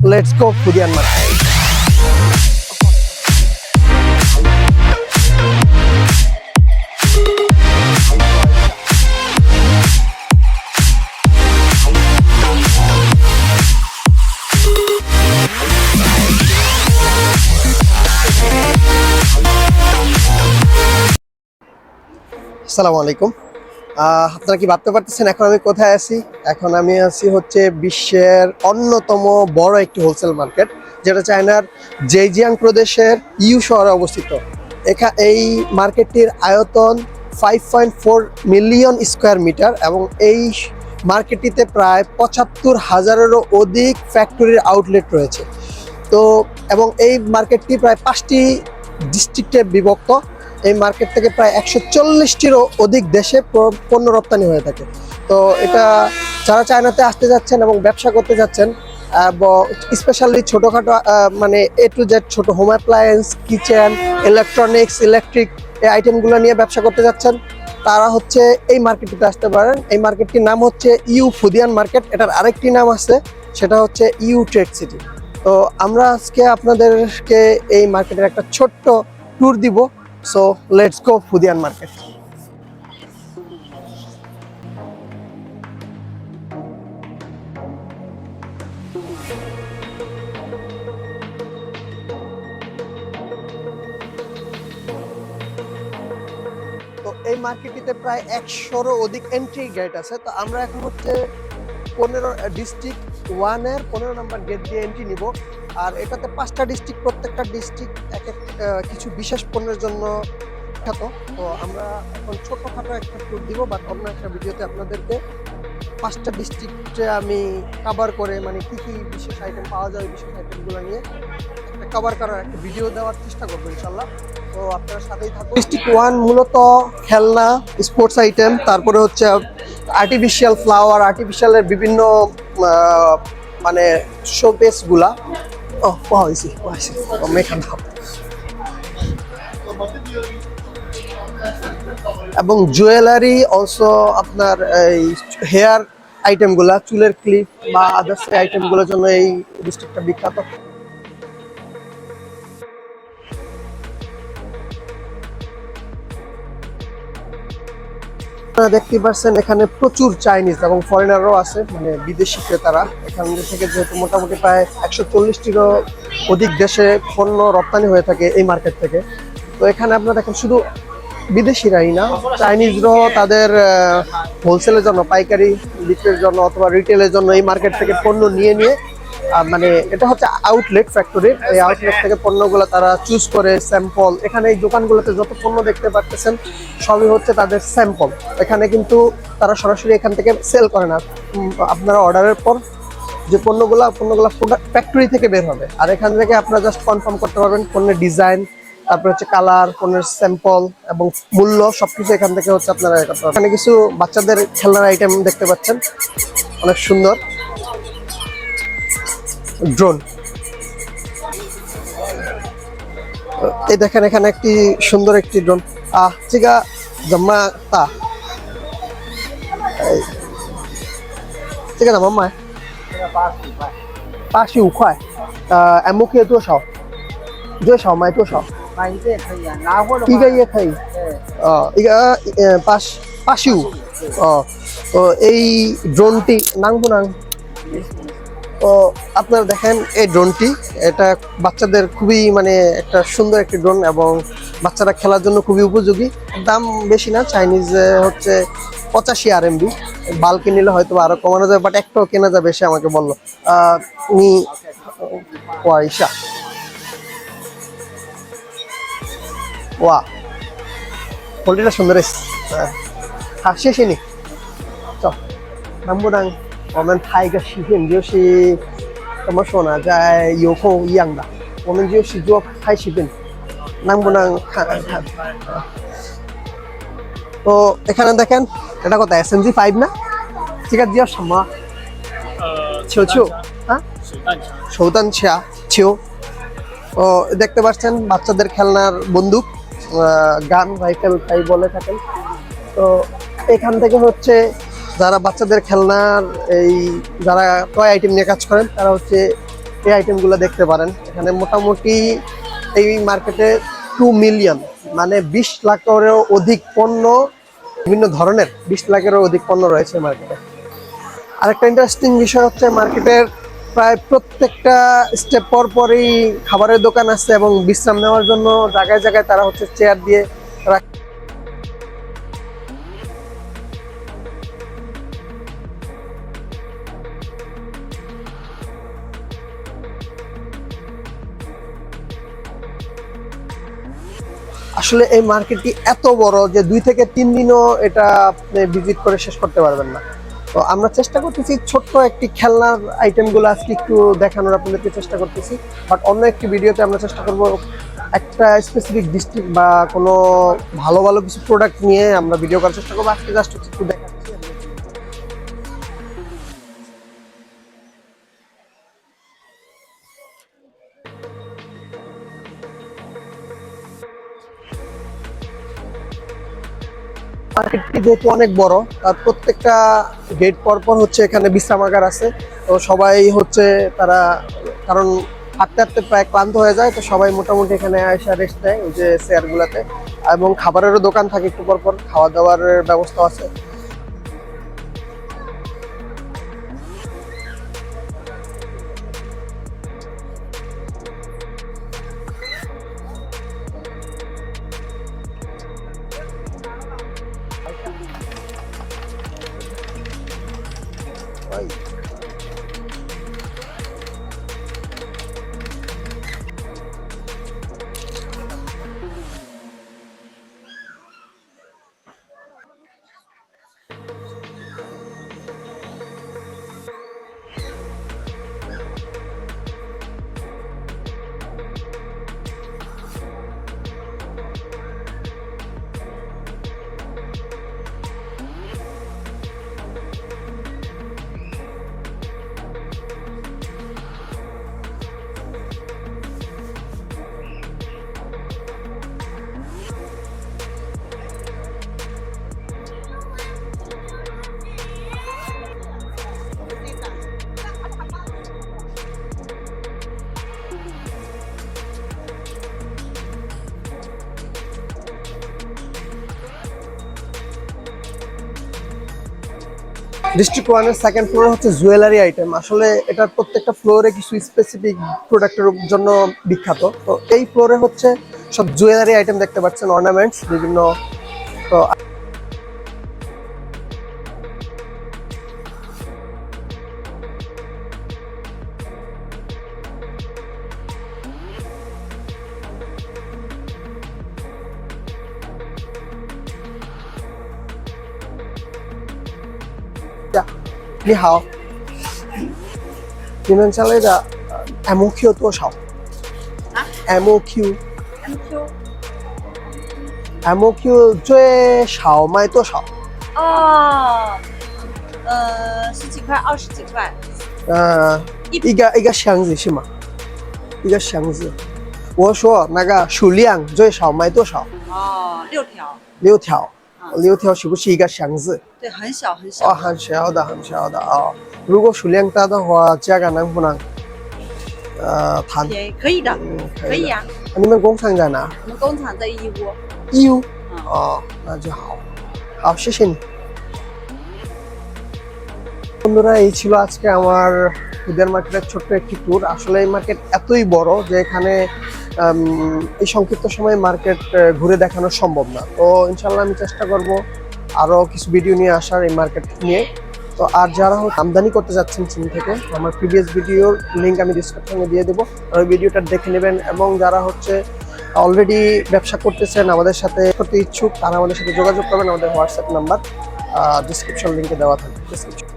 Let's go Futian market আসসালামু আলাইকুম আহ, আপনারা কি ভাবতে পারতেছেন এখন আমি কোথায় আছি? এখন আমি আছি হচ্ছে বিশ্বের অন্যতম বড় একটি হোলসেল মার্কেট যেটা চায়নার জেজিয়াং প্রদেশের ইউ শহরে অবস্থিত। এখা এই মার্কেটটির আয়তন five point four million square metre এবং এই মার্কেটটিতে প্রায় পঁচাত্তর হাজারেরও অধিক ফ্যাক্টরির আউটলেট রয়েছে। তো, এবং এই মার্কেটটি প্রায় পাঁচটি ডিস্ট্রিক্টে বিভক্ত। এই মার্কেট থেকে প্রায় একশো চল্লিশটিরও অধিক দেশে পণ্য রপ্তানি হয়ে থাকে। তো এটা যারা চায়নাতে আসতে যাচ্ছেন এবং ব্যবসা করতে যাচ্ছেন স্পেশালি ছোটোখাটো মানে এ টু জেড ছোটো home appliance kitchen electronics electric এই আইটেমগুলো নিয়ে ব্যবসা করতে যাচ্ছেন, তারা হচ্ছে এই মার্কেটটিতে আসতে পারেন। এই মার্কেটটির নাম হচ্ছে ইউ ফুদিয়ান মার্কেট। এটার আরেকটি নাম আছে, সেটা হচ্ছে ইউ ট্রেড সিটি। তো আমরা আজকে আপনাদেরকে এই মার্কেটের একটা ছোট্ট ট্যুর দিব। So let's go Futian market এই মার্কেটটিতে প্রায় একশোরও অধিক এন্ট্রি গেট আছে। তো আমরা এখন হচ্ছে পনেরো ডিস্ট্রিক্ট ওয়ানের পনেরো নাম্বার গেট দিয়ে এন্ট্রি নিব। আর এটাতে পাঁচটা ডিস্ট্রিক্ট প্রত্যেকটা ডিস্ট্রিক্ট এক এক কিছু বিশেষ পণ্যের জন্য খ্যাত তো আমরা এখন ছোটোখাটো একটা ট্যুর দিব বাট অন্য একটা ভিডিওতে আপনাদেরকে পাঁচটা ডিস্ট্রিক্টে আমি কভার করে মানে কী কী বিশেষ আইটেম পাওয়া যায়, বিশেষ আইটেমগুলো নিয়ে একটা কভার করার একটা ভিডিও দেওয়ার চেষ্টা করব ইনশাল্লাহ তো আপনারা সাথেই থাকুন। ডিস্ট্রিক্ট ওয়ান মূলত খেলনা স্পোর্টস আইটেম তারপরে হচ্ছে আর্টিফিশিয়াল ফ্লাওয়ার আর্টিফিশিয়ালের বিভিন্ন আহ, মানে শোপেসগুলা ও পাওয়া হয়েছি পাওয়া হয়েছি মেখান এবং জুয়েলারি অলসো আপনার এই হেয়ার আইটেমগুলা চুলের ক্লিপ বা আদার্স আইটেমগুলোর জন্য এই ডিস্ট্রিক্টটা বিখ্যাত। আপনারা দেখতে পাচ্ছেন, এখানে প্রচুর চাইনিজ এবং ফরেনারও আছে মানে বিদেশি ক্রেতারা। এখান থেকে যেহেতু মোটামুটি প্রায় একশো চল্লিশটিরও অধিক দেশে পণ্য রপ্তানি হয়ে থাকে এই মার্কেট থেকে। তো এখানে আপনারা দেখেন, শুধু বিদেশিরাই না চাইনিজরাও তাদের হোলসেলের জন্য, পাইকারি বিক্রির জন্য অথবা রিটেলের জন্য এই মার্কেট থেকে পণ্য নিয়ে নিয়ে মানে এটা হচ্ছে আউটলেট ফ্যাক্টরি এই আউটলেট থেকে পণ্যগুলো তারা চুজ করে স্যাম্পল এখানে এই দোকানগুলোতে যত পণ্য দেখতে পাচ্ছেন সবই হচ্ছে তাদের স্যাম্পল এখানে কিন্তু তারা সরাসরি এখান থেকে সেল করে না। আপনারা অর্ডারের পর যে পণ্যগুলো পণ্যগুলো ফ্যাক্টরি থেকে বের হবে। আর এখান থেকে আপনারা জাস্ট কনফার্ম করতে পারবেন পণ্যের ডিজাইন তারপরে হচ্ছে কালার পণ্যের স্যাম্পল এবং মূল্য সবকিছু এখান থেকে হচ্ছে আপনারা। এখানে কিছু বাচ্চাদের খেলনার আইটেম দেখতে পাচ্ছেন। অনেক সুন্দর। ড্রোন এই দেখেন এখানে একটি সুন্দর একটি ড্রোন আহ চিগা জাম্মা তা এই, 这个怎么买？八十五块。呃，M K 多少？最少买多少？买一个也可以啊，拿货的话一个也可以。对，呃，一个呃八十八十五。ও তো এই ড্রোনটি নাংবো নাং আপনারা দেখেন এই ড্রোনটি, এটা বাচ্চাদের খুবই মানে একটা সুন্দর একটি ড্রোন এবং বাচ্চারা খেলার জন্য খুবই উপযোগী। দাম বেশি না চাইনিজ হচ্ছে পঁচাশি আর এমবি বাল্কে নিলে হয়তো আরও কমানো যাবে বাট একটাও কেনা যাবে, সে আমাকে বলল। নি ওয়াইশা ওয়া পোলট্রিটা সুন্দর হাসি আসেনি চ নাম্বুডাং 我们拍一个视频？就是怎么说呢，在有空一样的，我们就是做拍视频，能不能看看？তো এখানে দেখেন এটা কত এস এম জি ফাইভ না ঠিক আছে জিও সামা 呃， ছিও ছিও হ্যাঁ 水弹枪， সৌতান ছিয়া ছিও তো দেখতে পাচ্ছেন বাচ্চাদের খেলনার বন্দুক গান রাইফেল তাই বলে থাকেন তো এখান থেকে হচ্ছে যারা বাচ্চাদের খেলনার এই, যারা টয় আইটেম নিয়ে কাজ করেন, তারা হচ্ছে এই আইটেমগুলো দেখতে পারেন। এখানে মোটামুটি এই মার্কেটে টু মিলিয়ন মানে বিশ লাখেরও অধিক পণ্য, বিভিন্ন ধরনের বিশ লাখেরও অধিক পণ্য রয়েছে মার্কেটে আরেকটা ইন্টারেস্টিং বিষয় হচ্ছে মার্কেটের প্রায় প্রত্যেকটা স্টেপ পর পরই খাবারের দোকান আছে এবং বিশ্রাম নেওয়ার জন্য জায়গায় জায়গায় তারা হচ্ছে চেয়ার দিয়ে রাখ- আসলে এই মার্কেটটি এত বড় যে দুই থেকে তিন দিনও এটা আপনি ভিজিট করে শেষ করতে পারবেন না। তো আমরা চেষ্টা করতেছি ছোট্ট একটি খেলনার আইটেমগুলো আজকে একটু দেখানোর, আপনাদেরকে চেষ্টা করতেছি। বাট অন্য একটি ভিডিওতে আমরা চেষ্টা করব একটা স্পেসিফিক ডিস্ট্রিক্ট বা কোনো ভালো ভালো কিছু প্রোডাক্ট নিয়ে আমরা ভিডিও করার চেষ্টা করব। আজকে জাস্ট হচ্ছে একটু দেখাচ্ছি মার্কেটটি যেহেতু অনেক বড়। তার প্রত্যেকটা গেট পরপর পর হচ্ছে এখানে বিশ্রামাগার আছে। তো সবাই হচ্ছে তারা, কারণ হাঁটতে হাঁটতে প্রায় ক্লান্ত হয়ে যায়, তো সবাই মোটামুটি এখানে আয়সা রেস্ট নেয় ওই যে চেয়ারগুলোতে এবং খাবারেরও দোকান থাকে একটু পর পর খাওয়া দাওয়ার ব্যবস্থা আছে। ডিস্ট্রিক্ট ওয়ানের সেকেন্ড ফ্লোর হচ্ছে জুয়েলারি আইটেম আসলে এটার প্রত্যেকটা ফ্লোরে কিছু স্পেসিফিক প্রোডাক্টের জন্য বিখ্যাত। তো এই ফ্লোরে হচ্ছে সব জুয়েলারি আইটেম দেখতে পাচ্ছেন অর্নামেন্টস বিভিন্ন, তো 你好，你们这里的呃 MOQ 多少？啊？MOQ MQ MOQ 最少卖多少？哦，呃，十几块，二十几块，呃，一一个一个箱子是吗？一个箱子。我说那个数量最少卖多少？哦，六条，六条，啊六条是不是一个箱子？对，很小很小。哦，很小的，很小的哦。如果数量大的话，价格能不能呃谈？便宜，可以的，嗯，可以呀、你们工厂在哪？我们工厂在义乌。义乌。嗯，哦，那就好。好，谢谢你。বন্ধুরা এই ছিল আজকে আমার ফুডের মার্কেটের ছোট্ট একটি ট্যুর আসলে এই মার্কেট এতই বড় যে এখানে উম, এই সংক্ষিপ্ত সময়ে মার্কেট ঘুরে দেখানো সম্ভব না। তো ইনশাল্লাহ আমি চেষ্টা করব আরও কিছু ভিডিও নিয়ে আসার এই মার্কেট নিয়ে। তো আর যারা হচ্ছে আমদানি করতে যাচ্ছেন চীন থেকে, আমার প্রিভিয়াস ভিডিওর লিঙ্ক আমি ডিসক্রিপশনে দিয়ে দেবো। ওই ভিডিওটা দেখে নেবেন এবং যারা হচ্ছে অলরেডি ব্যবসা করতেছেন, আমাদের সাথে করতে ইচ্ছুক, তারা আমাদের সাথে যোগাযোগ করবেন। আমাদের হোয়াটসঅ্যাপ নাম্বার ডিসক্রিপশন লিঙ্কে দেওয়া থাকবে। ডিসক্রিপশন